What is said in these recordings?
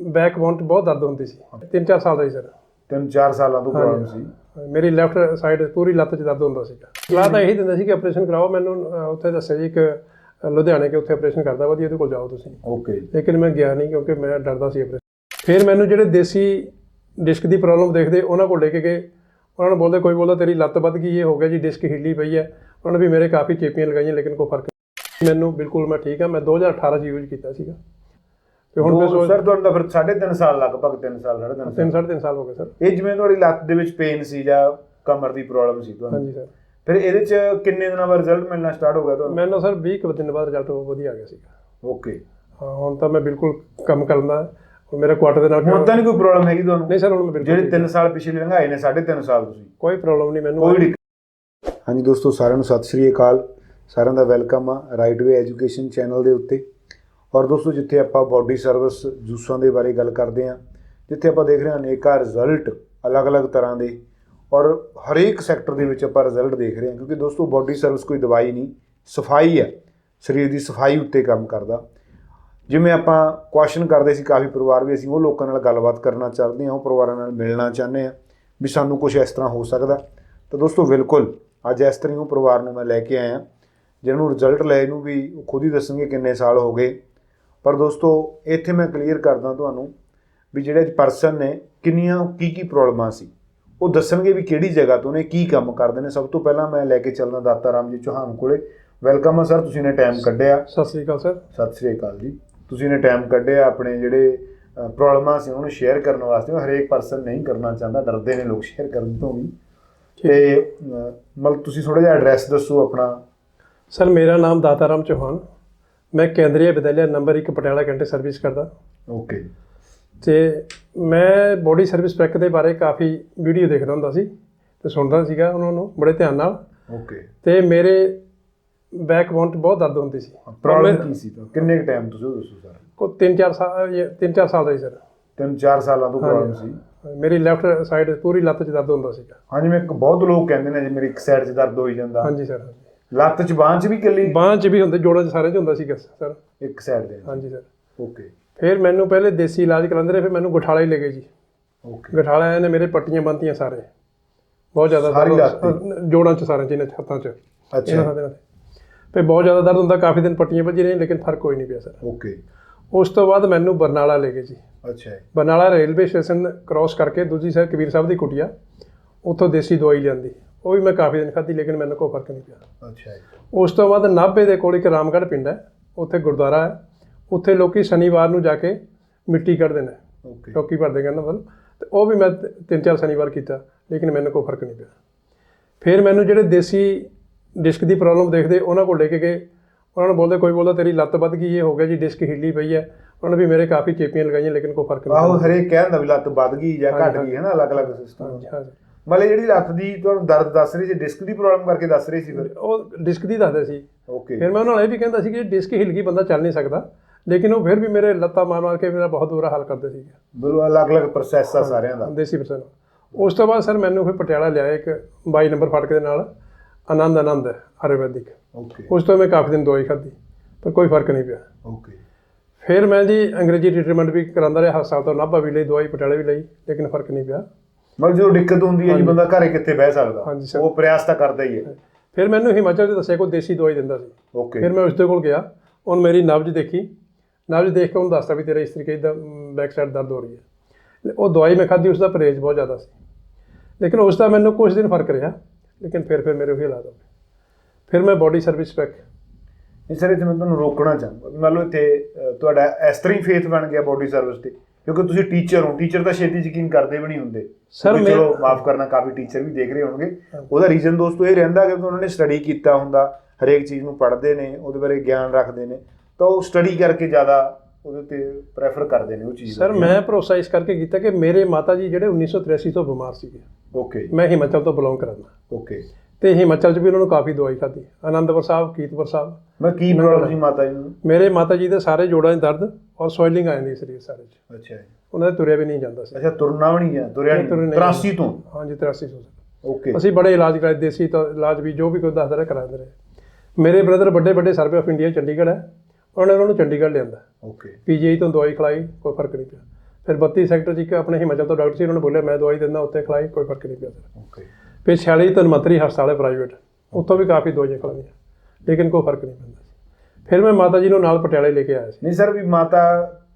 Back bone 'ਚ ਬਹੁਤ ਦਰਦ ਹੁੰਦੀ ਸੀ। 3-4 ਸਾਲ ਦਾ ਸੀ ਸਰ। ਤਿੰਨ ਚਾਰ ਸਾਲਾਂ ਤੋਂ ਪ੍ਰੋਬਲਮ ਸੀ। ਮੇਰੀ ਲੈਫਟ ਸਾਈਡ ਪੂਰੀ ਲੱਤ 'ਚ ਦਰਦ ਹੁੰਦਾ ਸੀਗਾ। ਸਲਾਹ ਤਾਂ ਇਹੀ ਦਿੰਦੇ ਸੀ ਕਿ ਆਪਰੇਸ਼ਨ ਕਰਾਓ। ਮੈਨੂੰ ਅਹ, ਉੱਥੇ ਦੱਸਿਆ ਜੀ ਇੱਕ ਲੁਧਿਆਣੇ ਕੇ ਉੱਥੇ ਆਪਰੇਸ਼ਨ ਕਰਦਾ ਵਧੀਆ ਉਹਦੇ ਕੋਲ ਜਾਓ ਤੁਸੀਂ। ਓਕੇ ਲੇਕਿਨ ਮੈਂ ਗਿਆ ਨਹੀਂ ਕਿਉਂਕਿ ਮੈਂ ਡਰਦਾ ਸੀ ਆਪਰੇਸ਼ਨ ਫਿਰ ਮੈਨੂੰ ਜਿਹੜੇ ਦੇਸੀ ਡਿਸਕ ਦੀ ਪ੍ਰੋਬਲਮ ਦੇਖਦੇ ਉਹਨਾਂ ਕੋਲ ਲੈ ਕੇ ਗਏ। ਉਹਨਾਂ ਨੂੰ ਬੋਲਦੇ ਕੋਈ ਬੋਲਦਾ ਤੇਰੀ ਲੱਤ ਵੱਧ ਗਈ ਇਹ ਹੋ ਗਿਆ ਜੀ ਡਿਸਕ ਹਿੱਲੀ ਪਈ ਹੈ। ਉਹਨਾਂ ਨੇ ਵੀ ਮੇਰੇ ਕਾਫੀ ਚੇਪੀਆਂ ਲਗਾਈਆਂ ਲੇਕਿਨ ਕੋਈ ਫ਼ਰਕ ਨਹੀਂ। ਮੈਨੂੰ ਬਿਲਕੁਲ ਮੈਂ ਠੀਕ ਹਾਂ। ਮੈਂ 2018 ਚ ਯੂਜ਼ ਕੀਤਾ ਸੀਗਾ। ਤੇ ਹੁਣ ਮੈਂ ਦੋ- ਸੋਚ ਸਰ ਤੁਹਾਨੂੰ ਤਾਂ ਫਿਰ 3.5 ਸਾਲ ਲਗਭਗ 3 ਸਾਲ 3.5 ਤਿੰਨ ਸਾਲ। ਸਾਢੇ ਤਿੰਨ ਸਾਲ ਹੋ ਗਏ ਸਰ। ਇਹ ਜਿਵੇਂ ਤੁਹਾਡੀ ਲੱਤ ਦੇ ਵਿੱਚ ਪੇਨ ਸੀ ਜਾਂ ਕਮਰ ਦੀ ਪ੍ਰੋਬਲਮ ਸੀ ਤੁਹਾਨੂੰ? ਹਾਂਜੀ ਸਰ। ਫਿਰ ਇਹਦੇ ਚ ਕਿੰਨੇ ਦਿਨਾਂ ਬਾਅਦ ਰਿਜ਼ਲਟ ਮਿਲਣਾ ਸਟਾਰਟ ਹੋ ਗਿਆ ਤੁਹਾਨੂੰ? ਮੈਨੂੰ ਸਰ 20 ਕੁ ਦਿਨ ਬਾਅਦ ਰਿਜ਼ਲਟ ਵਧੀਆ ਆ ਗਿਆ ਸੀਗਾ। ਓਕੇ ਹਾਂ ਹੁਣ ਤਾਂ ਮੈਂ ਬਿਲਕੁਲ ਕੰਮ ਕਰਦਾ ਹੁਣ ਮੇਰਾ ਕੁਆਟਰ ਦੇ ਨਾਲ ਹੁਣ ਤਾਂ ਨਹੀਂ ਕੋਈ ਪ੍ਰੋਬਲਮ ਹੈਗੀ ਤੁਹਾਨੂੰ? ਨਹੀਂ ਸਰ ਹੁਣ ਮੈਂ ਬਿਲਕੁਲ ਜਿਹੜੇ 3 ਸਾਲ ਪਿਛਲੇ ਲੰਘਾਏ ਨੇ 3.5 ਸਾਲ ਤੁਸੀਂ। ਕੋਈ ਪ੍ਰੋਬਲਮ ਨਹੀਂ ਮੈਨੂੰ ਕੋਈ ਦਿੱਕਤ ਹਾਂਜੀ ਦੋਸਤੋ ਸਾਰਿਆਂ ਨੂੰ ਸਤਿ ਸ੍ਰੀ ਅਕਾਲ। ਸਾਰਿਆਂ ਦਾ ਵੈਲਕਮ ਆ ਰਾਈਟ ਵੇ ਐਜੂਕੇਸ਼ਨ ਚੈਨਲ ਦੇ ਉੱਤੇ। ਔਰ ਦੋਸਤੋ, ਜਿੱਥੇ ਆਪਾਂ ਬਾਡੀ ਸਰਵਿਸ ਜੂਸਾਂ ਦੇ ਬਾਰੇ ਗੱਲ ਕਰਦੇ ਹਾਂ, ਜਿੱਥੇ ਆਪਾਂ ਦੇਖ ਰਹੇ ਹਾਂ ਅਨੇਕਾਂ ਰਿਜ਼ਲਟ ਅਲੱਗ-ਅਲੱਗ ਤਰ੍ਹਾਂ ਦੇ ਔਰ ਹਰੇਕ ਸੈਕਟਰ ਦੇ ਵਿੱਚ ਆਪਾਂ ਰਿਜ਼ਲਟ ਦੇਖ ਰਹੇ ਹਾਂ, ਕਿਉਂਕਿ ਦੋਸਤੋ ਬਾਡੀ ਸਰਵਿਸ ਕੋਈ ਦਵਾਈ ਨਹੀਂ, ਸਫ਼ਾਈ ਹੈ, ਸਰੀਰ ਦੀ ਸਫ਼ਾਈ ਉੱਤੇ ਕੰਮ ਕਰਦਾ। ਜਿਵੇਂ ਆਪਾਂ ਕੁਐਸਚਨ ਕਰਦੇ ਸੀ, ਕਾਫੀ ਪਰਿਵਾਰ ਵੀ ਅਸੀਂ ਉਹ ਲੋਕਾਂ ਨਾਲ ਗੱਲਬਾਤ ਕਰਨਾ ਚਾਹੁੰਦੇ ਹਾਂ, ਉਹ ਪਰਿਵਾਰਾਂ ਨਾਲ ਮਿਲਣਾ ਚਾਹੁੰਦੇ ਹਾਂ, ਵੀ ਸਾਨੂੰ ਕੁਝ ਇਸ ਤਰ੍ਹਾਂ ਹੋ ਸਕਦਾ। ਤਾਂ ਦੋਸਤੋ, ਬਿਲਕੁਲ, ਅੱਜ ਇਸ ਤਰ੍ਹਾਂ ਹੀ ਉਹ ਪਰਿਵਾਰ ਨੂੰ ਮੈਂ ਲੈ ਕੇ ਆਇਆ, ਜਿਹਨਾਂ ਨੂੰ ਰਿਜ਼ਲਟ ਲਏ ਨੂੰ ਵੀ ਉਹ ਖੁਦ ਹੀ ਦੱਸਣਗੇ ਕਿੰਨੇ ਸਾਲ ਹੋ ਗਏ। ਪਰ ਦੋਸਤੋ ਇੱਥੇ ਮੈਂ ਕਲੀਅਰ ਕਰਦਾ ਤੁਹਾਨੂੰ ਵੀ ਜਿਹੜੇ ਪਰਸਨ ਨੇ ਕਿੰਨੀਆਂ ਕੀ ਕੀ ਪ੍ਰੋਬਲਮਾਂ ਸੀ। ਉਹ ਦੱਸਣਗੇ ਵੀ ਕਿਹੜੀ ਜਗ੍ਹਾ ਤੋਂ ਨੇ ਕੀ ਕੰਮ ਕਰਦੇ ਨੇ। ਸਭ ਤੋਂ ਪਹਿਲਾਂ ਮੈਂ ਲੈ ਕੇ ਚੱਲਦਾ ਦਾਤਾ ਰਾਮ ਜੀ ਚੌਹਾਨ ਕੋਲੇ। ਵੈਲਕਮ ਆ ਸਰ ਤੁਸੀਂ ਨੇ ਟਾਈਮ ਕੱਢਿਆ। ਸਤਿ ਸ੍ਰੀ ਅਕਾਲ ਸਰ ਸਤਿ ਸ੍ਰੀ ਅਕਾਲ ਜੀ। ਤੁਸੀਂ ਨੇ ਟਾਈਮ ਕੱਢਿਆ ਆਪਣੇ ਜਿਹੜੇ ਪ੍ਰੋਬਲਮਾਂ ਸੀ ਉਹਨੂੰ ਸ਼ੇਅਰ ਕਰਨ ਵਾਸਤੇ। ਹਰੇਕ ਪਰਸਨ ਨਹੀਂ ਕਰਨਾ ਚਾਹੁੰਦਾ ਡਰਦੇ ਨੇ ਲੋਕ ਸ਼ੇਅਰ ਕਰਨ ਤੋਂ ਵੀ। ਤੇ ਮਤਲਬ ਤੁਸੀਂ ਥੋੜਾ ਜਿਹਾ ਐਡਰੈਸ ਦੱਸੋ ਆਪਣਾ। ਸਰ ਮੇਰਾ ਨਾਮ ਦਾਤਾਰਾਮ ਚੌਹਾਨ। ਮੈਂ ਕੇਂਦਰੀ ਵਿਦਿਆਲਿਆ ਨੰਬਰ 1 ਪਟਿਆਲਾ ਕੈਂਟੇ ਸਰਵਿਸ ਕਰਦਾ। ਓਕੇ। ਤੇ ਮੈਂ ਬੋਡੀ ਸਰਵਿਸ ਪੈਕ ਦੇ ਬਾਰੇ ਕਾਫੀ ਵੀਡੀਓ ਦੇਖਦਾ ਹੁੰਦਾ ਸੀ ਤੇ ਸੁਣਦਾ ਸੀਗਾ ਉਹਨਾਂ ਨੂੰ ਬੜੇ ਧਿਆਨ ਨਾਲ। ਓਕੇ। ਤੇ ਮੇਰੇ ਬੈਕ ਬੋਨ 'ਚ ਬਹੁਤ ਦਰਦ ਹੁੰਦੀ ਸੀ। ਪ੍ਰੋਬਲਮ ਕੀ ਸੀ ਤਾਂ? ਕਿੰਨੇ ਟਾਈਮ ਤੁਸੀਂ ਦੱਸੋ ਸਰ ਕੋ 3-4 ਸਾਲ 3-4 ਸਾਲ ਦਾ ਸੀ ਸਰ ਤਿੰਨ ਚਾਰ ਸਾਲਾਂ ਤੋਂ ਪ੍ਰੋਬਲਮ ਸੀ। ਮੇਰੀ ਲੈਫਟ ਸਾਈਡ ਪੂਰੀ ਲੱਤ 'ਚ ਦਰਦ ਹੁੰਦਾ ਸੀਗਾ। ਹਾਂਜੀ ਮੈਂ ਇੱਕ ਬਹੁਤ ਲੋਕ ਕਹਿੰਦੇ ਨੇ ਜੀ ਮੇਰੀ ਇੱਕ ਸਾਈਡ 'ਚ ਦਰਦ ਹੋਈ ਜਾਂਦਾ। ਹਾਂਜੀ ਸਰ ਲੱਤ 'ਚ ਬਾਂਹ 'ਚ ਵੀ ਇਕੱਲੀ ਬਾਂਹ 'ਚ ਵੀ ਹੁੰਦੇ ਜੋੜਾਂ 'ਚ ਸਾਰੇ 'ਚ ਹੁੰਦਾ ਸੀਗਾ ਸਰ। ਇੱਕ ਸਾਈਡ ਦੇ ਹਾਂਜੀ ਸਰ। ਓਕੇ ਫਿਰ ਮੈਨੂੰ ਪਹਿਲੇ ਦੇਸੀ ਇਲਾਜ ਕਰਾਉਂਦੇ ਰਹੇ ਫਿਰ ਮੈਨੂੰ ਗਠਾਲਾ ਹੀ ਲੈ ਗਏ ਜੀ। ਓਕੇ ਗਠਾਲਾ ਨੇ ਮੇਰੇ ਪੱਟੀਆਂ ਬੰਨਤੀਆਂ ਸਾਰੇ। ਬਹੁਤ ਜ਼ਿਆਦਾ ਸਾਰੀ ਜੋੜਾਂ 'ਚ ਸਾਰੇ ਜਿਹਨਾਂ ਹੱਥਾਂ 'ਚ। ਇਹਨਾਂ ਅੱਛਾ ਹੱਥਾਂ 'ਚ ਫਿਰ ਬਹੁਤ ਜ਼ਿਆਦਾ ਦਰਦ ਹੁੰਦਾ ਕਾਫੀ ਦਿਨ ਪੱਟੀਆਂ ਵੱਜੀ ਰਹੀਆਂ ਲੇਕਿਨ ਫ਼ਰਕ ਕੋਈ ਨਹੀਂ ਪਿਆ ਸਰ। ਓਕੇ ਉਸ ਤੋਂ ਬਾਅਦ ਮੈਨੂੰ ਬਰਨਾਲਾ ਲੈ ਗਏ ਜੀ। ਅੱਛਾ। ਜੀ ਬਰਨਾਲਾ ਰੇਲਵੇ ਸਟੇਸ਼ਨ ਕ੍ਰਾਸ ਕਰਕੇ ਦੂਜੀ ਸਾਈਡ ਕਬੀਰ ਸਾਹਿਬ ਦੀ ਕੁਟੀਆ। ਉੱਥੋਂ ਦੇਸੀ ਦਵਾਈ ਲਿਆਂਦੀ। ਉਹ ਵੀ ਮੈਂ ਕਾਫੀ ਦਿਨ ਖਾਧੀ ਲੇਕਿਨ ਮੈਨੂੰ ਕੋਈ ਫ਼ਰਕ ਨਹੀਂ ਪਿਆ। ਅੱਛਾ ਜੀ। ਉਸ ਤੋਂ ਬਾਅਦ ਨਾਭੇ ਦੇ ਕੋਲ ਇੱਕ ਰਾਮਗੜ੍ਹ ਪਿੰਡ ਹੈ ਉੱਥੇ ਗੁਰਦੁਆਰਾ ਹੈ। ਉੱਥੇ ਲੋਕੀ ਸ਼ਨੀਵਾਰ ਨੂੰ ਜਾ ਕੇ ਮਿੱਟੀ ਕੱਢਦੇ ਨੇ। ਓਕੇ। ਚੌਕੀ ਭਰਦੇ ਕਹਿੰਦਾ ਮਤਲਬ ਤੇ ਉਹ ਵੀ ਮੈਂ ਤਿੰਨ ਚਾਰ ਸ਼ਨੀਵਾਰ ਕੀਤਾ ਲੇਕਿਨ ਮੈਨੂੰ ਕੋਈ ਫ਼ਰਕ ਨਹੀਂ ਪਿਆ। ਫਿਰ ਮੈਨੂੰ ਜਿਹੜੇ ਦੇਸੀ ਡਿਸਕ ਦੀ ਪ੍ਰੋਬਲਮ ਦੇਖਦੇ ਉਹਨਾਂ ਕੋਲ ਲੈ ਕੇ ਗਏ। ਉਹਨਾਂ ਨੂੰ ਬੋਲਦੇ ਕੋਈ ਬੋਲਦਾ ਤੇਰੀ ਲੱਤ ਵੱਧ ਗਈ ਇਹ ਹੋ ਗਿਆ ਜੀ ਡਿਸਕ ਹਿੱਲੀ ਪਈ ਹੈ। ਉਹਨਾਂ ਨੇ ਵੀ ਮੇਰੇ ਕਾਫੀ ਚੇਪੀਆਂ ਲਗਾਈਆਂ ਲੇਕਿਨ ਕੋਈ ਫ਼ਰਕ ਨਹੀਂ ਆਹੋ ਹਰੇਕ ਕਹਿੰਦਾ ਵੀ ਲੱਤ ਵੱਧ ਗਈ ਜਾਂ ਘਟ ਗਈ ਹੈ ਨਾ ਅਲੱਗ-ਅਲੱਗ ਸਿਸਟਮ ਹਾਂਜੀ। ਮਤਲਬ ਜਿਹੜੀ ਲੱਤ ਦੀ ਤੁਹਾਨੂੰ ਦਰਦ ਦੱਸ ਰਹੀ ਸੀ ਡਿਸਕ ਦੀ ਪ੍ਰੋਬਲਮ ਕਰਕੇ ਦੱਸ ਰਹੀ ਸੀ ਫਿਰ? ਉਹ ਡਿਸਕ ਦੀ ਦੱਸਦੇ ਸੀ। ਓਕੇ ਫਿਰ ਮੈਂ ਉਹਨਾਂ ਨਾਲ ਇਹ ਵੀ ਕਹਿੰਦਾ ਸੀ ਕਿ ਡਿਸਕ ਹਿੱਲ ਗਈ ਬੰਦਾ ਚੱਲ ਨਹੀਂ ਸਕਦਾ। ਲੇਕਿਨ ਉਹ ਫਿਰ ਵੀ ਮੇਰੇ ਲੱਤਾਂ ਮਾਰ ਮਾਰ ਕੇ ਮੇਰਾ ਬਹੁਤ ਬੁਰਾ ਹਾਲ ਕਰਦੇ ਸੀਗੇ। ਬਿਲਕੁਲ ਅਲੱਗ-ਅਲੱਗ ਪ੍ਰੋਸੈਸ ਆ ਸਾਰਿਆਂ ਦਾ। ਦੇਸੀ ਪਰਸਨ ਉਸ ਤੋਂ ਬਾਅਦ ਸਰ ਮੈਨੂੰ ਫਿਰ ਪਟਿਆਲਾ ਲਿਆਇਆ ਇੱਕ 22 ਨੰਬਰ ਫਾਟਕ ਦੇ ਨਾਲ ਆਨੰਦ ਆਨੰਦ ਆਯੁਰਵੈਦਿਕ। ਓਕੇ ਉਸ ਤੋਂ ਮੈਂ ਕਾਫੀ ਦਿਨ ਦਵਾਈ ਖਾਧੀ ਪਰ ਕੋਈ ਫ਼ਰਕ ਨਹੀਂ ਪਿਆ। ਓਕੇ ਫਿਰ ਮੈਂ ਜੀ ਅੰਗਰੇਜ਼ੀ ਟ੍ਰੀਟਮੈਂਟ ਵੀ ਕਰਾਉਂਦਾ ਰਿਹਾ ਹਸਪਤਾਲ ਤੋਂ ਨਾਭਾ ਵੀ ਲਈ ਦਵਾਈ ਪਟਿਆਲੇ ਵੀ ਲਈ ਲੇਕਿਨ ਫ਼ਰਕ ਨਹੀਂ ਪਿਆ। ਮਤਲਬ ਜਦੋਂ ਦਿੱਕਤ ਹੁੰਦੀ ਹੈ ਜੀ ਬੰਦਾ ਘਰੇ ਕਿੱਥੇ ਬਹਿ ਸਕਦਾ। ਹਾਂਜੀ ਸਰ। ਉਹ ਪ੍ਰਯਾਸ ਤਾਂ ਕਰਦਾ ਹੀ ਹੈ। ਫਿਰ ਮੈਨੂੰ ਹਿਮਾਚਲ 'ਚ ਦੱਸਿਆ ਕੋਈ ਦੇਸੀ ਦਵਾਈ ਦਿੰਦਾ ਸੀ। ਓਕੇ। ਫਿਰ ਮੈਂ ਉਸ ਦੇ ਕੋਲ ਗਿਆ। ਉਹਨ ਮੇਰੀ ਨਬਜ਼ ਦੇਖੀ। ਨਬਜ਼ ਦੇਖ ਕੇ ਉਹਨੂੰ ਦੱਸਤਾ ਵੀ ਤੇਰਾ ਇਸ ਤਰੀਕੇ ਦਾ ਬੈਕ ਸਾਈਡ ਦਰਦ ਹੋ ਰਹੀ ਹੈ। ਉਹ ਦਵਾਈ ਮੈਂ ਖਾਧੀ ਉਸ ਦਾ ਪਰਹੇਜ਼ ਬਹੁਤ ਜ਼ਿਆਦਾ ਸੀ। ਲੇਕਿਨ ਉਸ ਦਾ ਮੈਨੂੰ ਕੁਝ ਦਿਨ ਫ਼ਰਕ ਰਿਹਾ। ਲੇਕਿਨ ਫਿਰ ਫਿਰ ਮੇਰੇ ਉਹੀ ਹਾਲਾਤ ਹੋ ਗਏ। ਫਿਰ ਮੈਂ ਬੋਡੀ ਸਰਵਿਸ ਪੈਕ ਇਸ ਤਰ੍ਹਾਂ ਤੇ ਮੈਂ ਤੁਹਾਨੂੰ ਰੋਕਣਾ ਚਾਹੁੰਦਾ। ਲਓ ਇੱਥੇ ਅ, ਤੁਹਾਡਾ ਇਸ ਤਰ੍ਹਾਂ ਹੀ ਫੇਥ ਬਣ ਗਿਆ ਬੋਡੀ ਸਰਵਿਸ ਤੇ। ਕਿਉਂਕਿ ਤੁਸੀਂ ਟੀਚਰ ਹੋ ਟੀਚਰ ਤਾਂ ਛੇਤੀ ਯਕੀਨ ਕਰਦੇ ਵੀ ਨਹੀਂ ਹੁੰਦੇ। ਮੈਂ- ਚਲੋ ਮਾਫ ਕਰਨਾ ਕਾਫੀ ਟੀਚਰ ਵੀ ਦੇਖ ਰਹੇ ਹੋਣਗੇ। ਉਹਦਾ ਰੀਜ਼ਨ ਦੋਸਤੋ ਇਹ ਰਹਿੰਦਾ ਕਿ ਉਹਨਾਂ ਨੇ ਸਟੱਡੀ ਕੀਤਾ ਹੁੰਦਾ ਹਰੇਕ ਚੀਜ਼ ਨੂੰ ਪੜ੍ਹਦੇ ਨੇ ਉਹਦੇ ਬਾਰੇ ਗਿਆਨ ਰੱਖਦੇ ਨੇ। ਤਾਂ ਉਹ ਸਟੱਡੀ ਕਰਕੇ ਜ਼ਿਆਦਾ ਉਹਦੇ ਤੇ ਪ੍ਰੈਫਰ ਕਰਦੇ ਨੇ ਉਹ ਚੀਜ਼ ਸਰ ਮੈਂ ਭਰੋਸਾ ਇਸ ਕਰਕੇ ਕੀਤਾ ਕਿ ਮੇਰੇ ਮਾਤਾ ਜੀ ਜਿਹੜੇ 1983 ਤੋਂ ਬਿਮਾਰ ਸੀਗੇ। ਓਕੇ ਮੈਂ ਹਿਮਾਚਲ ਤੋਂ ਬਿਲੋਂਗ ਕਰਦਾ ਓਕੇ ਤੇ ਹਿਮਾਚਲ 'ਚ ਵੀ ਉਹਨਾਂ ਨੂੰ ਕਾਫੀ ਦਵਾਈ ਖਾਧੀ। ਆਨੰਦਪੁਰ ਸਾਹਿਬ ਕੀਰਤਪੁਰ ਸਾਹਿਬ। ਮੈਂ ਕੀ ਪ੍ਰੋਬਲਮ ਸੀ ਮਾਤਾ ਜੀ ਨੂੰ? ਮੇਰੇ ਮਾਤਾ ਜੀ ਦੇ ਸਾਰੇ ਜੋੜਾਂ 'ਚ ਦਰਦ ਔਰ ਸੋਇਲਿੰਗ ਆ ਜਾਂਦੀ ਸਰੀਰ ਸਾਰੇ 'ਚ। ਅੱਛਾ ਜੀ। ਉਹਨਾਂ ਦੇ ਤੁਰਿਆ ਵੀ ਨਹੀਂ ਜਾਂਦਾ ਸੀ। ਅੱਛਾ ਤੁਰਨਾ ਵੀ ਨਹੀਂ ਹੈ ਤੁਰਿਆ ਨਹੀਂ, ਤੁਰਨਾ ਨਹੀਂ ਨਹੀਂ। 83 ਤੋਂ? ਹਾਂਜੀ 83 ਤੋਂ। ਓਕੇ ਅਸੀਂ ਬੜੇ ਇਲਾਜ ਕਰਾਏ ਦੇਸੀ ਤਾਂ ਇਲਾਜ ਵੀ ਜੋ ਵੀ ਕੋਈ ਦੱਸਦਾ ਰਿਹਾ ਕਰਾਉਂਦੇ ਰਹੇ। ਮੇਰੇ ਬ੍ਰਦਰ ਵੱਡੇ ਵੱਡੇ ਸਰਵੇ ਆਫ ਇੰਡੀਆ ਚੰਡੀਗੜ੍ਹ ਹੈ। ਉਹਨਾਂ ਨੇ ਉਹਨਾਂ ਨੂੰ ਚੰਡੀਗੜ੍ਹ ਲਿਆਂਦਾ। ਓਕੇ ਪੀਜੀਆਈ ਤੋਂ ਦਵਾਈ ਖਿਲਾਈ ਕੋਈ ਫ਼ਰਕ ਨਹੀਂ ਪਿਆ। ਫਿਰ 32 ਸੈਕਟਰ 'ਚ ਇੱਕ ਆਪਣੇ ਹਿਮਾਚਲ ਤੋਂ ਡਾਕਟਰ ਸੀ ਉਹਨਾਂ ਨੇ ਬੋਲਿਆ ਮੈਂ ਦਵਾਈ ਦਿੰਦਾ ਉੱਥੇ ਖਲਾਈ ਕੋਈ ਫ਼ਰਕ ਨਹੀਂ ਪਿਆ ਓਕੇ ਫਿਰ 46 ਧਨਵੰਤਰੀ ਹਸਪਤਾਲ ਹੈ ਪ੍ਰਾਈਵੇਟ ਉੱਥੋਂ ਵੀ ਕਾਫੀ ਦਵਾਈਆਂ ਖਲਾਈਆਂ ਲੇਕਿਨ ਕੋਈ ਫ਼ਰਕ ਨਹੀਂ ਪੈਂਦਾ ਸੀ। ਫਿਰ ਮੈਂ ਮਾਤਾ ਜੀ ਨੂੰ ਨਾਲ ਪਟਿਆਲੇ ਲੈ ਕੇ ਆਇਆ ਸੀ। ਨਹੀਂ ਸਰ ਵੀ ਮਾਤਾ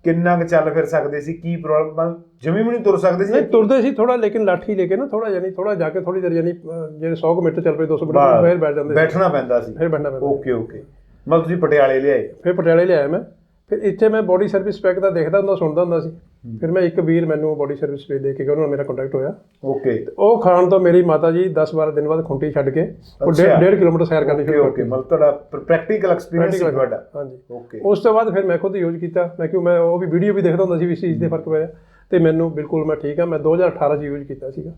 ਕਿੰਨਾ ਕੁ ਚੱਲ ਫਿਰ ਸਕਦੇ ਸੀ? ਕੀ ਪ੍ਰੋਬਲਮ ਜਮੀ ਵੀ ਨਹੀਂ ਤੁਰ ਸਕਦੇ ਸੀ? ਨਹੀਂ ਤੁਰਦੇ ਸੀ ਥੋੜਾ ਲੇਕਿਨ ਲਾਠੀ ਲੈ ਕੇ ਨਾ ਥੋੜਾ ਯਾਨੀ ਥੋੜਾ ਜਾ ਕੇ ਥੋੜੀ ਦੇਰ ਯਾਨੀ ਜਿਹੜੇ 100 ਮੀਟਰ ਚੱਲ ਪਏ 200 ਬਾਹਰ ਮੀਟਰ ਫਿਰ ਬੈਠ ਜਾਂਦੇ। ਬੈਠਣਾ ਪੈਂਦਾ ਸੀ। ਫਿਰ ਬੈਠਣਾ ਪੈਂਦਾ ਓਕੇ ਓਕੇ ਮਤਲਬ ਤੁਸੀਂ ਪਟਿਆਲੇ ਲਿਆਏ ਫਿਰ ਪਟਿਆਲੇ ਲਿਆਇਆ ਮੈਂ। ਫਿਰ ਇੱਥੇ ਮੈਂ ਬੋਡੀ ਸਰਵਿਸ ਪੈਕ ਦਾ ਦੇਖਦਾ ਹੁੰਦਾ ਸੁਣਦਾ ਹੁੰਦਾ ਸੀ। ਫਿਰ ਮੈਂ ਇੱਕ ਵੀਰ ਮੈਨੂੰ ਬੋਡੀ ਸਰਵਿਸ ਪੈਕ ਦੇ ਕੇ ਗਿਆ, ਉਹਨਾਂ ਨਾਲ ਮੇਰਾ ਕੰਟੈਕਟ ਹੋਇਆ। ਓਕੇ। ਉਹ ਖਾਣ ਤੋਂ ਮੇਰੀ ਮਾਤਾ ਜੀ 10-12 ਦਿਨ ਬਾਅਦ ਖੁੰਟੀ ਛੱਡ ਕੇ ਉਹ ਅੱਛਾ। 1.5 ਕਿਲੋਮੀਟਰ ਸੈਰ ਕਰਨੀ ਸ਼ੁਰੂ ਓਕੇ ਮਤਲਬ ਤੁਹਾਡਾ ਪ੍ਰੈਕਟੀਕਲ ਐਕਸਪੀਰੀਅੰਸ ਸੀ ਤੁਹਾਡਾ। ਹਾਂਜੀ। ਓਕੇ। ਉਸ ਤੋਂ ਬਾਅਦ ਫਿਰ ਮੈਂ ਖੁਦ ਯੂਜ਼ ਕੀਤਾ। ਮੈਂ ਕਿਉਂ ਮੈਂ ਉਹ ਵੀ ਵੀਡੀਓ ਵੀ ਦੇਖਦਾ ਹੁੰਦਾ ਸੀ ਵੀ ਇਸ ਚੀਜ਼ ਦੇ ਫ਼ਰਕ ਪਿਆ। ਤੇ ਮੈਨੂੰ ਬਿਲਕੁਲ ਮੈਂ ਠੀਕ ਆ ਮੈਂ 2018 ਚ ਯੂਜ਼ ਕੀਤਾ ਸੀਗਾ।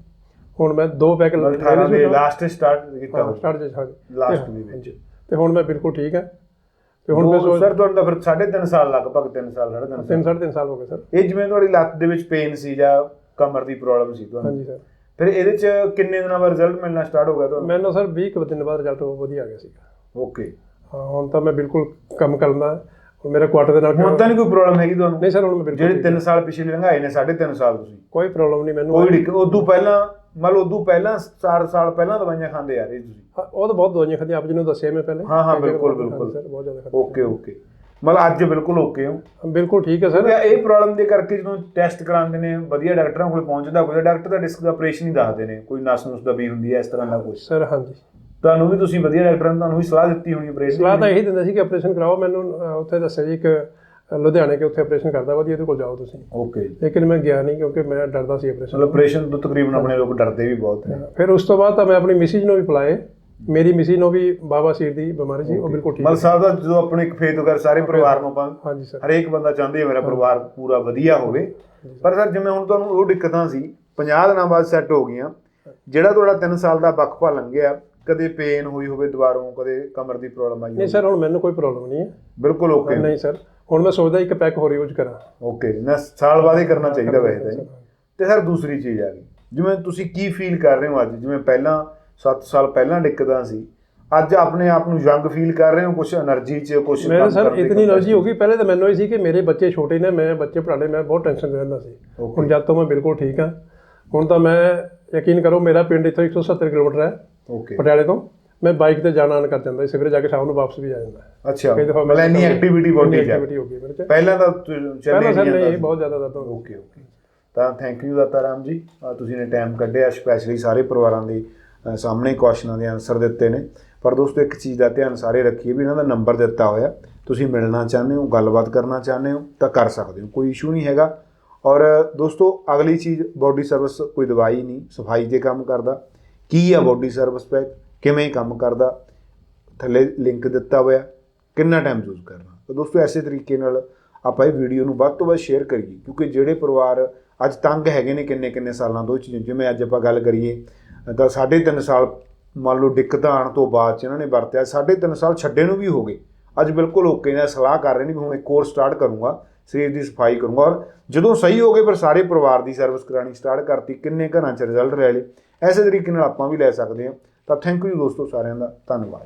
ਹੁਣ ਮੈਂ ਦੋ ਪੈਕ 18 ਦੇ ਲਾਸਟ ਸਟਾਰਟ ਕੀਤਾ ਸਟਾਰਟ ਹਾਂਜੀ। ਲਾਸਟ ਦੇ ਵਿੱਚ। ਤੇ ਹੁਣ ਮੈਂ ਬਿਲਕੁਲ ਠੀਕ ਆ ਤੇ ਹੁਣ ਮੈਂ ਸਰ ਤੁਹਾਨੂੰ ਤਾਂ ਫਿਰ 3.5 ਸਾਲ ਲਗਭਗ 3 ਸਾਲ 3.5 ਤਿੰਨ ਸਾਢੇ ਤਿੰਨ ਸਾਲ ਹੋ ਗਏ ਸਰ। ਇਹ ਜਿਵੇਂ ਤੁਹਾਡੀ ਲੱਤ ਦੇ ਵਿੱਚ ਪੇਨ ਸੀ ਜਾਂ ਕਮਰ ਦੀ ਪ੍ਰੋਬਲਮ ਸੀ ਤੁਹਾਨੂੰ? ਹਾਂਜੀ ਸਰ। ਫਿਰ ਇਹਦੇ ਚ ਕਿੰਨੇ ਦਿਨਾਂ ਬਾਅਦ ਰਿਜ਼ਲਟ ਮਿਲਣਾ ਸਟਾਰਟ ਹੋ ਗਿਆ ਤੁਹਾਨੂੰ? ਮੈਨੂੰ ਸਰ 20 ਕੁ ਦਿਨ ਬਾਅਦ ਰਿਜ਼ਲਟ ਵਧੀਆ ਆ ਗਿਆ ਸੀਗਾ। ਓਕੇ ਹਾਂ ਹੁਣ ਤਾਂ ਮੈਂ ਬਿਲਕੁਲ ਕੰਮ ਕਰਦਾ ਹੁਣ ਮੇਰਾ ਕੁਆਟਰ ਦੇ ਨਾਲ ਹੁਣ ਤਾਂ ਨਹੀਂ ਕੋਈ ਪ੍ਰੋਬਲਮ ਹੈਗੀ ਤੁਹਾਨੂੰ? ਨਹੀਂ ਸਰ ਹੁਣ ਮੈਂ ਬਿਲਕੁਲ ਜਿਹੜੇ 3 ਸਾਲ ਪਿਛਲੇ ਲੰਘਾਏ ਨੇ 3.5 ਸਾਲ ਤੁਸੀਂ। ਕੋਈ ਪ੍ਰੋਬਲਮ ਨਹੀਂ ਮੈਨੂੰ ਕੋਈ ਦਿੱਕਤ ਉਦੋਂ ਪਹਿਲਾਂ ਮੰਨ ਲਓ ਉਦੋਂ ਪਹਿਲਾਂ 4 ਸਾਲ ਪਹਿਲਾਂ ਦਵਾਈਆਂ ਖਾਂਦੇ ਆ ਰਹੇ ਤੁਸੀਂ। ਹਾਂ, ਉਹ ਤਾਂ ਬਹੁਤ ਦਵਾਈਆਂ ਖਾਧੀਆਂ ਆਪ ਜੀ ਨੂੰ ਦੱਸਿਆ ਮੈਂ ਪਹਿਲੇ। ਹਾਂ, ਹਾਂ, ਬਿਲਕੁਲ, ਬਿਲਕੁਲ। ਸਰ ਬਹੁਤ ਜ਼ਿਆਦਾ ਖਾਧੀ ਓਕੇ ਓਕੇ। ਮਤਲਬ ਅੱਜ ਬਿਲਕੁਲ ਓਕੇ ਹੋ। ਬਿਲਕੁਲ ਠੀਕ ਹੈ ਸਰ। ਤੇ ਇਹ ਪ੍ਰੋਬਲਮ ਦੇ ਕਰਕੇ ਜਦੋਂ ਟੈਸਟ ਕਰਾਉਂਦੇ ਨੇ ਵਧੀਆ ਡਾਕਟਰਾਂ ਕੋਲ ਪਹੁੰਚਦਾ ਕੋਈ ਡਾਕਟਰ ਦਾ ਡਿਸਕ ਦਾ ਆਪਰੇਸ਼ਨ ਹੀ ਦੱਸਦੇ ਨੇ ਕੋਈ ਨਸ ਨੁਸ ਦਬੀ ਹੁੰਦੀ ਹੈ ਇਸ ਤਰ੍ਹਾਂ ਦਾ ਕੁਝ ਸਰ ਹਾਂਜੀ। ਤੁਹਾਨੂੰ ਵੀ ਤੁਸੀਂ ਵਧੀਆ ਡਾਕਟਰਾਂ ਨੇ ਤੁਹਾਨੂੰ ਵੀ ਸਲਾਹ ਦਿੱਤੀ ਹੋਣੀ ਆਪਰੇਸ਼ਨ ਸਲਾਹ ਤਾਂ ਇਹੀ ਦਿੰਦੇ ਸੀ ਕਿ ਆਪਰੇਸ਼ਨ ਕਰਾਓ ਮੈਨੂੰ ਅਹ, ਉੱਥੇ ਦੱਸਿਆ ਜੀ ਇੱਕ ਲੁਧਿਆਣੇ ਕੇ ਉੱਥੇ ਆਪਰੇਸ਼ਨ ਕਰਦਾ ਵਧੀਆ ਇਹਦੇ ਕੋਲ ਜਾਓ ਤੁਸੀਂ। ਓਕੇ ਲੇਕਿਨ ਮੈਂ ਗਿਆ ਨਹੀਂ ਕਿਉਂਕਿ ਮੈਂ ਡਰਦਾ ਸੀ ਆਪਰੇਸ਼ਨ ਮਤਲਬ ਆਪਰੇਸ਼ਨ ਤੋਂ ਤਕਰੀਬਨ ਆਪਣੇ ਲੋਕ ਡਰਦੇ ਵੀ ਬਹੁਤ ਹੈ ਫਿਰ ਉਸ ਤੋਂ ਬਾਅਦ ਤਾਂ ਮੈਂ ਆਪਣੀ ਮਿਸਿਜ ਨੂੰ ਵੀ ਪਿਲਾਏ ਮੇਰੀ ਮਿਸਿਜ ਨੂੰ ਵੀ ਬਾਬਾ ਸੀਰ ਦੀ ਬਿਮਾਰੀ ਸੀ ਉਹ ਬਿਲਕੁਲ ਠੀਕ ਮਤਲਬ ਸਾਹਿਬ ਦਾ ਜਦੋਂ ਆਪਣੇ ਇੱਕ ਫੇਤ ਕਰ ਸਾਰੇ ਪਰਿਵਾਰ ਨੂੰ ਆਪਾਂ ਹਾਂਜੀ ਸਰ ਹਰੇਕ ਬੰਦਾ ਚਾਹੁੰਦੇ ਹੈ ਮੇਰਾ ਪਰਿਵਾਰ ਪੂਰਾ ਵਧੀਆ ਹੋਵੇ। ਪਰ ਸਰ ਜਿਵੇਂ ਹੁਣ ਤੁਹਾਨੂੰ ਉਹ ਦਿੱਕਤਾਂ ਸੀ 50 ਦਿਨਾਂ ਬਾਅਦ ਸੈੱਟ ਹੋ ਗਈਆਂ। ਜਿਹੜਾ ਤੁਹਾਡਾ 3 ਸਾਲ ਦਾ ਵਕਫਾ ਲੰਘਿਆ ਕਦੇ ਪੇਨ ਹੋਈ ਹੋਵੇ ਦੁਬਾਰੋਂ ਕਦੇ ਕਮਰ ਦੀ ਪ੍ਰੋਬਲਮ ਆਈ ਨਹੀਂ ਸਰ ਹੁਣ ਮੈਨੂੰ ਕੋਈ ਪ੍ਰੋਬਲਮ ਨਹੀਂ ਹੈ। ਬਿਲਕੁਲ ਓਕੇ ਨਹੀਂ ਸਰ ਹੁਣ ਮੈਂ ਸੋਚਦਾ ਇੱਕ ਪੈਕ ਹੋਰ ਯੂਜ਼ ਕਰਾਂ। ਓਕੇ ਨਾ ਸਾਲ ਬਾਅਦ ਹੀ ਕਰਨਾ ਚਾਹੀਦਾ ਵੈਸੇ ਤਾਂ ਤੇ ਸਰ ਦੂਸਰੀ ਚੀਜ਼ ਆ ਗਈ। ਜਿਵੇਂ ਤੁਸੀਂ ਕੀ ਫੀਲ ਕਰ ਰਹੇ ਹੋ ਅੱਜ? ਜਿਵੇਂ ਪਹਿਲਾਂ 7 ਸਾਲ ਪਹਿਲਾਂ ਦਿੱਕਤਾਂ ਸੀ। ਅੱਜ ਆਪਣੇ ਆਪ ਨੂੰ ਯੰਗ ਫੀਲ ਕਰ ਰਹੇ ਹੋ? ਕੁਝ એનર્ਜੀ ਚ ਕੁਝ ਮੈਂ ਸਰ ਇਤਨੀ ਐਨਰਜੀ ਹੋ ਗਈ। ਪਹਿਲੇ ਤਾਂ ਮੈਨੂੰ ਇਹ ਸੀ ਕਿ ਮੇਰੇ ਬੱਚੇ ਛੋਟੇ ਨੇ ਮੈਂ ਬੱਚੇ ਪੜਾਣੇ ਮੈਂ ਬਹੁਤ ਟੈਨਸ਼ਨ ਰਹਿੰਦਾ ਸੀ। ਹੁਣ ਜਦ ਤੋਂ ਮੈਂ ਬਿਲਕੁਲ ਠੀਕ ਹਾਂ। ਹੁਣ ਤਾਂ ਮੈਂ ਯਕੀਨ ਕਰੋ ਮੇਰਾ ਪਿੰਡ ਇੱਥੋਂ 170 ਕਿਲੋਮੀਟਰ ਹੈ। ਪਟਿਆਲੇ ਤੋਂ। ਮੈਂ ਬਾਈਕ ਤੇ ਜਾਣਾ ਆਉਣ ਕਰ ਜਾਂਦਾ ਸੀ ਸਵੇਰੇ ਜਾ ਕੇ ਸ਼ਾਮ ਨੂੰ ਵਾਪਸ ਵੀ ਆ ਜਾਂਦਾ। ਅੱਛਾ ਕਈ ਦਫਾ ਮਤਲਬ ਇੰਨੀ ਐਕਟੀਵਿਟੀ ਬੋਡੀ ਚ। ਐਕਟੀਵਿਟੀ ਹੋ ਗਈ ਮੇਰੇ ਚ ਪਹਿਲਾਂ ਤਾਂ ਤੁ- ਚੱਲੇ ਨਹੀਂ ਜਾਂਦਾ ਬਹੁਤ ਜ਼ਿਆਦਾ ਦਰਦ ਹੁੰਦਾ ਓਕੇ ਓਕੇ ਤਾਂ ਥੈਂਕ ਯੂ ਦਾਤਾ ਰਾਮ ਜੀ। ਤੁਸੀਂ ਨੇ ਟਾਈਮ ਕੱਢਿਆ ਸਪੈਸ਼ਲੀ ਸਾਰੇ ਪਰਿਵਾਰਾਂ ਦੇ ਸਾਹਮਣੇ ਕੁਐਸਚਨਾਂ ਦੇ ਆਨਸਰ ਦਿੱਤੇ ਨੇ। ਪਰ ਦੋਸਤੋ ਇੱਕ ਚੀਜ਼ ਦਾ ਧਿਆਨ ਸਾਰੇ ਰੱਖੀਏ ਵੀ ਇਹਨਾਂ ਦਾ ਨੰਬਰ ਦਿੱਤਾ ਹੋਇਆ। ਤੁਸੀਂ ਮਿਲਣਾ ਚਾਹੁੰਦੇ ਹੋ ਗੱਲਬਾਤ ਕਰਨਾ ਚਾਹੁੰਦੇ ਹੋ ਤਾਂ ਕਰ ਸਕਦੇ ਹੋ। ਕੋਈ ਇਸ਼ੂ ਨਹੀਂ ਹੈਗਾ। ਔਰ ਦੋਸਤੋ ਅਗਲੀ ਚੀਜ਼ ਬਾਡੀ ਸਰਵਿਸ ਕੋਈ ਦਵਾਈ ਨਹੀਂ ਸਫ਼ਾਈ ਤੇ ਕੰਮ ਕਰਦਾ। ਕੀ ਆ ਬਾਡੀ ਸਰਵਿਸ ਪੈਕ ਕਿਵੇਂ ਕੰਮ ਕਰਦਾ, ਥੱਲੇ ਲਿੰਕ ਦਿੱਤਾ ਹੋਇਆ, ਕਿੰਨਾ ਟਾਈਮ ਯੂਜ਼ ਕਰਨਾ। ਤਾਂ ਦੋਸਤੋ, ਐਸੇ ਤਰੀਕੇ ਨਾਲ ਆਪਾਂ ਇਹ ਵੀਡੀਓ ਨੂੰ ਵੱਧ ਤੋਂ ਵੱਧ ਸ਼ੇਅਰ ਕਰੀਏ, ਕਿਉਂਕਿ ਜਿਹੜੇ ਪਰਿਵਾਰ ਅੱਜ ਤੰਗ ਹੈਗੇ ਨੇ ਕਿੰਨੇ ਕਿੰਨੇ ਸਾਲਾਂ ਤੋਂ, ਇਹ ਚੀਜ਼ਾਂ, ਜਿਵੇਂ ਅੱਜ ਆਪਾਂ ਗੱਲ ਕਰੀਏ, ਤਾਂ ਸਾਢੇ ਤਿੰਨ ਸਾਲ, ਮੰਨ ਲਓ ਦਿੱਕਤਾਂ ਆਉਣ ਤੋਂ ਬਾਅਦ ਚ ਇਹਨਾਂ ਨੇ ਵਰਤਿਆ, ਸਾਢੇ ਤਿੰਨ ਸਾਲ ਛੱਡੇ ਨੂੰ ਵੀ ਹੋ ਗਏ। ਅੱਜ ਬਿਲਕੁਲ ਓਕੇ ਨੇ, ਸਲਾਹ ਕਰ ਰਹੇ ਨੇ ਵੀ ਹੁਣ ਇੱਕ ਕੋਰਸ ਸਟਾਰਟ ਕਰੂੰਗਾ, ਸਰੀਰ ਦੀ ਸਫ਼ਾਈ ਕਰੂੰਗਾ, ਔਰ ਜਦੋਂ ਸਹੀ ਹੋ ਗਏ, ਫਿਰ ਸਾਰੇ ਪਰਿਵਾਰ ਦੀ ਸਰਵਿਸ ਕਰਾਣੀ ਸਟਾਰਟ ਕਰਤੀ, ਕਿੰਨੇ ਘਰਾਂ 'ਚ ਰਿਜ਼ਲਟ ਲੈ ਲਏ। ਐਸੇ ਤਰੀਕੇ ਨਾਲ ਆਪਾਂ ਵੀ ਲੈ ਸਕਦੇ ਹਾਂ। ਤਾਂ ਥੈਂਕ ਯੂ ਦੋਸਤੋ ਸਾਰਿਆਂ ਦਾ ਧੰਨਵਾਦ।